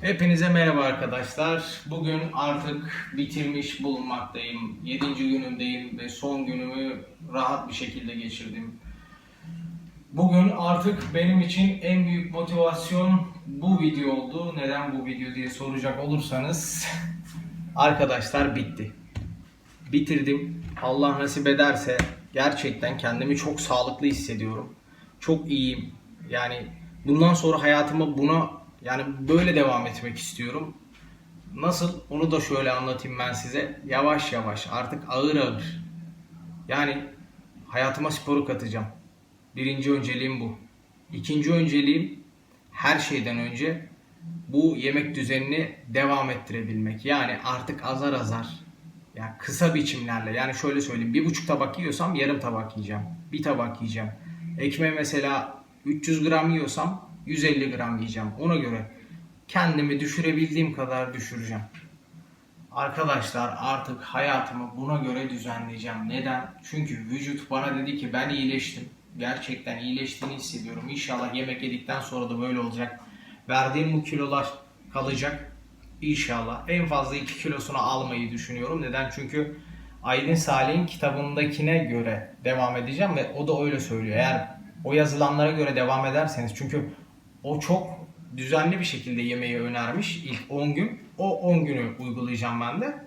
Hepinize merhaba arkadaşlar. Bugün artık bitirmiş bulunmaktayım. 7. günümdeyim ve son günümü rahat bir şekilde geçirdim. Bugün artık benim için en büyük motivasyon bu video oldu. Neden bu video diye soracak olursanız arkadaşlar bitti. Bitirdim. Allah nasip ederse gerçekten kendimi çok sağlıklı hissediyorum. Çok iyiyim. Yani bundan sonra hayatıma buna yani böyle devam etmek istiyorum. Nasıl? Onu da şöyle anlatayım ben size. Yavaş yavaş artık ağır ağır. Yani hayatıma sporu katacağım. Birinci önceliğim bu. İkinci önceliğim her şeyden önce bu yemek düzenini devam ettirebilmek. Yani artık azar azar yani kısa biçimlerle yani şöyle söyleyeyim bir buçuk tabak yiyorsam yarım tabak yiyeceğim. Bir tabak yiyeceğim. Ekmeği mesela 300 gram yiyorsam 150 gram yiyeceğim. Ona göre kendimi düşürebildiğim kadar düşüreceğim. Arkadaşlar artık hayatımı buna göre düzenleyeceğim. Neden? Çünkü vücut bana dedi ki ben iyileştim. Gerçekten iyileştiğini hissediyorum. İnşallah yemek yedikten sonra da böyle olacak. Verdiğim bu kilolar kalacak. İnşallah. En fazla 2 kilosunu almayı düşünüyorum. Neden? Çünkü Aydın Salih'in kitabındakine göre devam edeceğim ve o da öyle söylüyor. Eğer o yazılanlara göre devam ederseniz çünkü o çok düzenli bir şekilde yemeği önermiş ilk 10 gün. O 10 günü uygulayacağım ben de.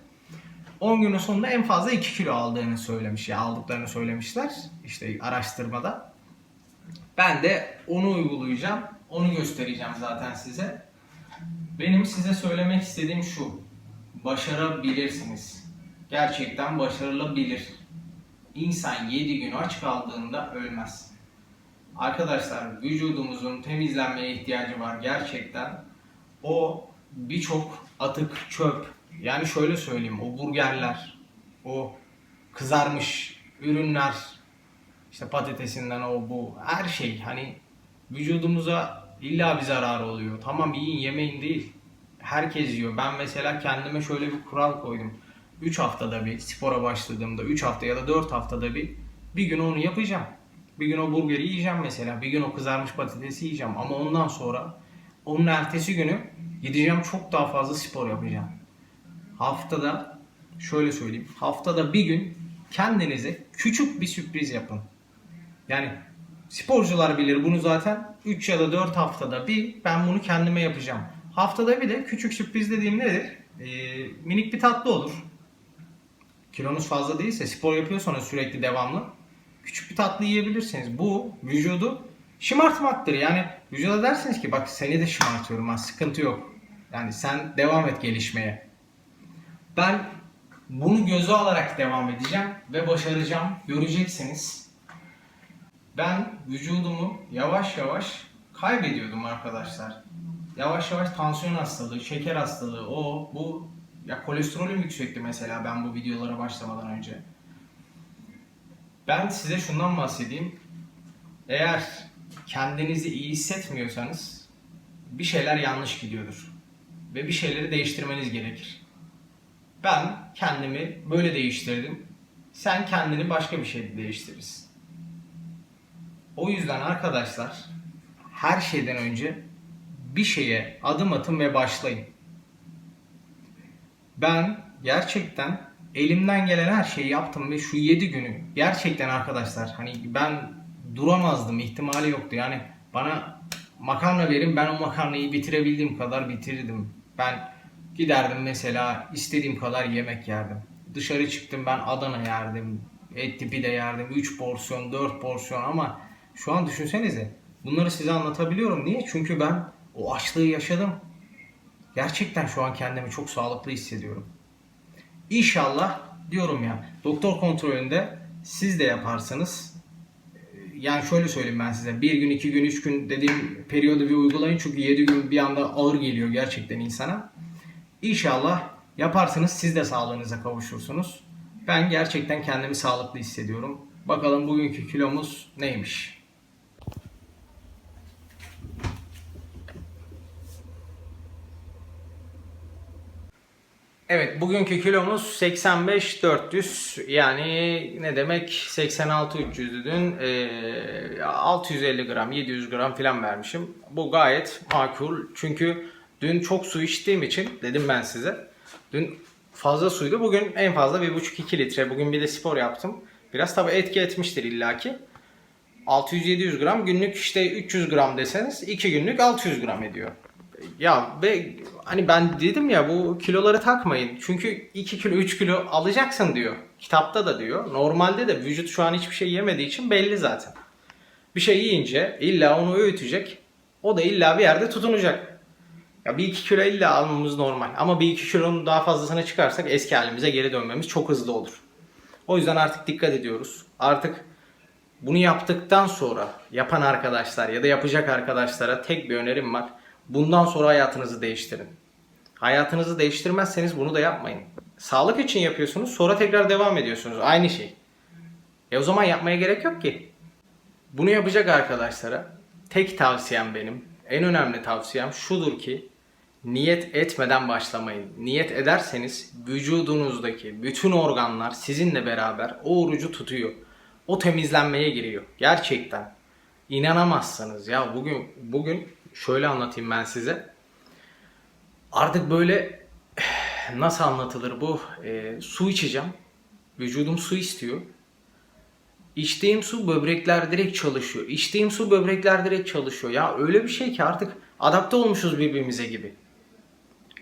10 günün sonunda en fazla 2 kilo aldığını söylemiş ya aldıklarını söylemişler işte araştırmada. Ben de onu uygulayacağım. Onu göstereceğim zaten size. Benim size söylemek istediğim şu. Başarabilirsiniz. Gerçekten başarılabilir. İnsan 7 gün aç kaldığında ölmez. Arkadaşlar vücudumuzun temizlenmeye ihtiyacı var gerçekten. O birçok atık çöp. Yani şöyle söyleyeyim o burgerler, o kızarmış ürünler, işte patatesinden o bu her şey hani vücudumuza illa bir zararı oluyor. Tamam yiyin yemeyin değil. Herkes yiyor. Ben mesela kendime şöyle bir kural koydum. 3 haftada bir spora başladığımda 3 hafta ya da 4 haftada bir bir gün onu yapacağım. Bir gün o burgeri yiyeceğim mesela. Bir gün o kızarmış patatesi yiyeceğim. Ama ondan sonra onun ertesi günü gideceğim çok daha fazla spor yapacağım. Haftada şöyle söyleyeyim. Haftada bir gün kendinize küçük bir sürpriz yapın. Yani sporcular bilir bunu zaten. 3 ya da 4 haftada bir ben bunu kendime yapacağım. Haftada bir de küçük sürpriz dediğim nedir? Ee, minik bir tatlı olur. Kilonuz fazla değilse spor yapıyorsanız sürekli devamlı küçük bir tatlı yiyebilirsiniz. Bu vücudu şımartmaktır. Yani vücuda dersiniz ki bak seni de şımartıyorum ha sıkıntı yok. Yani sen devam et gelişmeye. Ben bunu göze alarak devam edeceğim ve başaracağım. Göreceksiniz. Ben vücudumu yavaş yavaş kaybediyordum arkadaşlar. Yavaş yavaş tansiyon hastalığı, şeker hastalığı, o bu ya kolesterolüm yüksekti mesela ben bu videolara başlamadan önce. Ben size şundan bahsedeyim. Eğer kendinizi iyi hissetmiyorsanız bir şeyler yanlış gidiyordur. Ve bir şeyleri değiştirmeniz gerekir. Ben kendimi böyle değiştirdim. Sen kendini başka bir şeyde değiştirirsin. O yüzden arkadaşlar her şeyden önce bir şeye adım atın ve başlayın. Ben gerçekten elimden gelen her şeyi yaptım ve şu 7 günü gerçekten arkadaşlar hani ben duramazdım ihtimali yoktu. Yani bana makarna verin ben o makarnayı bitirebildiğim kadar bitirdim. Ben giderdim mesela istediğim kadar yemek yerdim. Dışarı çıktım ben Adana yerdim. Et tipi de yerdim. 3 porsiyon, 4 porsiyon ama şu an düşünsenize bunları size anlatabiliyorum. Niye? Çünkü ben o açlığı yaşadım. Gerçekten şu an kendimi çok sağlıklı hissediyorum. İnşallah diyorum ya doktor kontrolünde siz de yaparsınız. Yani şöyle söyleyeyim ben size. Bir gün, iki gün, üç gün dediğim periyodu bir uygulayın. Çünkü yedi gün bir anda ağır geliyor gerçekten insana. İnşallah yaparsınız siz de sağlığınıza kavuşursunuz. Ben gerçekten kendimi sağlıklı hissediyorum. Bakalım bugünkü kilomuz neymiş? Evet bugünkü kilomuz 85 400 yani ne demek 86 300'dü dün Ee, 650 gram 700 gram falan vermişim. Bu gayet makul çünkü Dün çok su içtiğim için dedim ben size. Dün fazla suydu. Bugün en fazla 1,5-2 litre. Bugün bir de spor yaptım. Biraz tabii etki etmiştir illaki. 600-700 gram günlük işte 300 gram deseniz 2 günlük 600 gram ediyor. Ya ve hani ben dedim ya bu kiloları takmayın. Çünkü 2 kilo 3 kilo alacaksın diyor. Kitapta da diyor. Normalde de vücut şu an hiçbir şey yemediği için belli zaten. Bir şey yiyince illa onu öğütecek. O da illa bir yerde tutunacak. Ya bir iki kilo illa almamız normal. Ama bir iki kilonun daha fazlasına çıkarsak eski halimize geri dönmemiz çok hızlı olur. O yüzden artık dikkat ediyoruz. Artık bunu yaptıktan sonra yapan arkadaşlar ya da yapacak arkadaşlara tek bir önerim var. Bundan sonra hayatınızı değiştirin. Hayatınızı değiştirmezseniz bunu da yapmayın. Sağlık için yapıyorsunuz sonra tekrar devam ediyorsunuz. Aynı şey. E o zaman yapmaya gerek yok ki. Bunu yapacak arkadaşlara tek tavsiyem benim, en önemli tavsiyem şudur ki niyet etmeden başlamayın. Niyet ederseniz vücudunuzdaki bütün organlar sizinle beraber o orucu tutuyor. O temizlenmeye giriyor. Gerçekten. İnanamazsınız ya bugün bugün şöyle anlatayım ben size. Artık böyle nasıl anlatılır bu? Ee, su içeceğim. Vücudum su istiyor. İçtiğim su böbrekler direkt çalışıyor. İçtiğim su böbrekler direkt çalışıyor. Ya öyle bir şey ki artık adapte olmuşuz birbirimize gibi.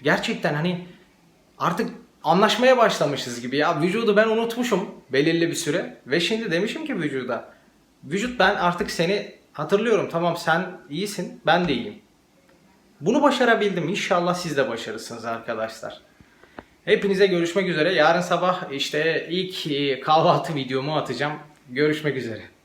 Gerçekten hani artık anlaşmaya başlamışız gibi ya. Vücudu ben unutmuşum belirli bir süre. Ve şimdi demişim ki vücuda. Vücut ben artık seni hatırlıyorum. Tamam sen iyisin ben de iyiyim. Bunu başarabildim. İnşallah siz de başarırsınız arkadaşlar. Hepinize görüşmek üzere. Yarın sabah işte ilk e, kahvaltı videomu atacağım. Görüşmek üzere.